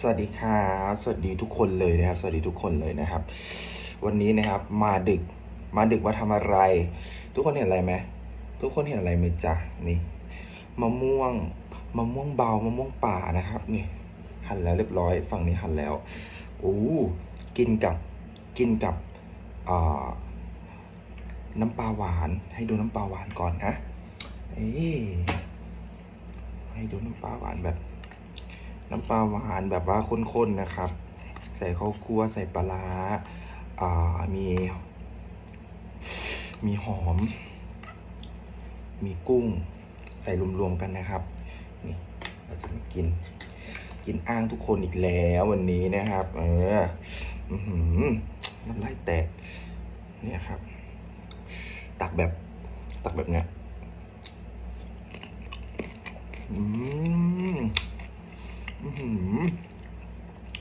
สวัสดีครับสวัสดีทุกคนเลยนะครับ สวัสดีทุกคนเลยนะครับ วันนี้นะครับมาดึกมาดึกมาทำอะไร ทุกคนเห็นอะไรไหมทุกคนเห็นอะไรไหมจ๊ะนี่มะม่วงมะม่วงเบามะม่วงป่านะครับ นี่หั่นแล้วเรียบร้อย ฝั่งนี้หั่นแล้วโอ้กินกับกินกับน้ำปลาหวาน ให้ดูน้ำปลาหวานก่อนนะเอ้ให้ดูน้ำปลาหวานแบบ น้ำปลาหวานแบบว่าข้นๆนะครับ ใส่ข้าวคั่วใส่ปลาร้าอ่ามี มีหอม มีกุ้ง ใส่รวมๆกันนะครับ นี่เราจะมากิน กินอ้างทุกคนอีกแล้ววันนี้นะครับ เออน้ำลายแตกเนี่ยครับ ตักแบบ ตักแบบเนี้ยอื้อ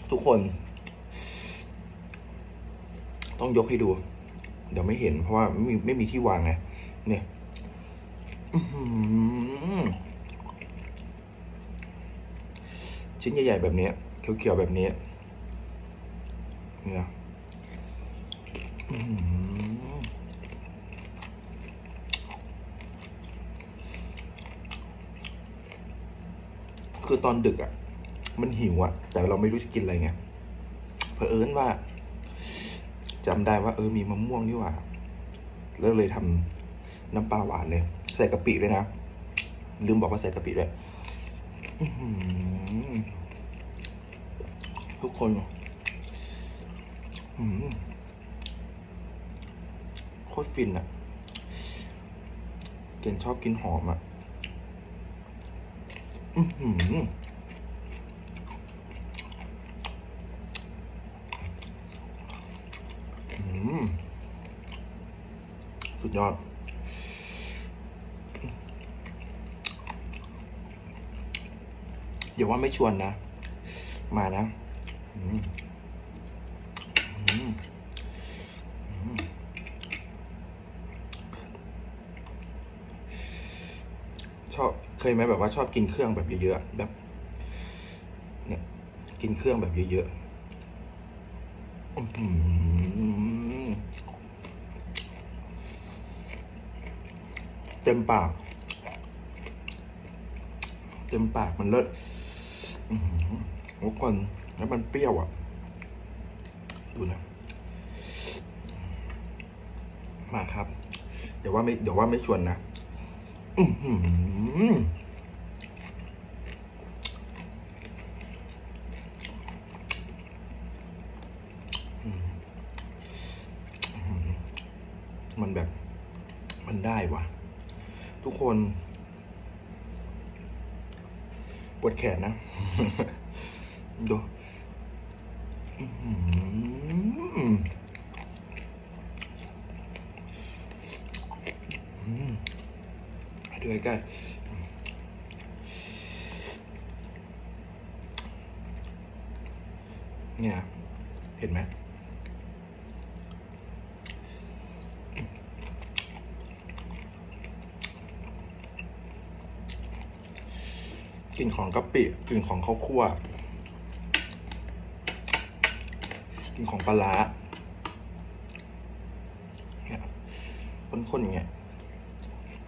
ทุกคน ต้องยกให้ดู เดี๋ยวไม่เห็นเพราะว่าไม่มีไม่มีที่วางไงเนี่ยชิ้นใหญ่ๆแบบนี้เขียวๆแบบนี้เนี่ยคือตอนดึกอะ่ะ มันหิวอะแต่เราไม่รู้จะกินอะไรไงเผอิญว่าจำได้ว่า เออมีมะม่วงนี่หว่าแล้วเลยทำน้ำปลาหวานเลย ใส่กะปิด้วยนะ ลืมบอกว่าใส่กะปิด้วยทุกคนโคตรฟินอะเก่งชอบกินหอมอะอือหือม สุดยอด เดี๋ยวว่าไม่ชวนนะ มานะชอบเคยไหมแบบว่าชอบกินเครื่องแบบเยอะๆแบบ เนี่ย กินเครื่องแบบเยอะๆ อื้อหือ เต็มปาก เต็มปากมันเลิศทุกคนแล้วมันเปรี้ยวอะ ดูนะ มาครับ เดี๋ยวว่าไม่เดี๋ยวว่าไม่ชวนนะอืมมันแบบ มันได้ว่ะ ทุกคน ปวดแขนนะ ดูอื้อหืออืมดูใกล้เนี่ย เห็นไหม กลิ่นของกะปิกลิ่นของข้าวคั่วกลิ่นของปลาร้าเนี่ยข้นๆอย่างเงี้ย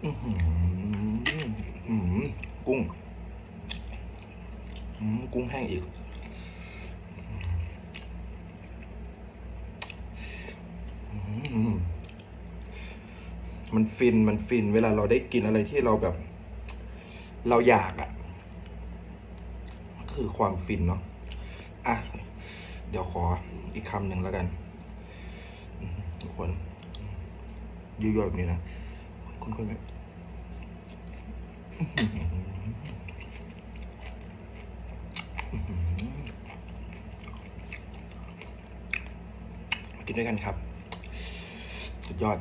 อือหืออือหือกุ้งอืมกุ้งแห้งอีกมมันฟินมันฟิน เวลาเราได้กินอะไรที่เราแบบ เราอยากอะ่ะ คือความฟินเนาะอะ เดี๋ยวขออีกคำหนึ่งแล้วกัน ทุกคนยั่วๆแบบนี้นะคนๆแบบอื้อหืออื้อหือกินด้วยกันครับ สุดยอด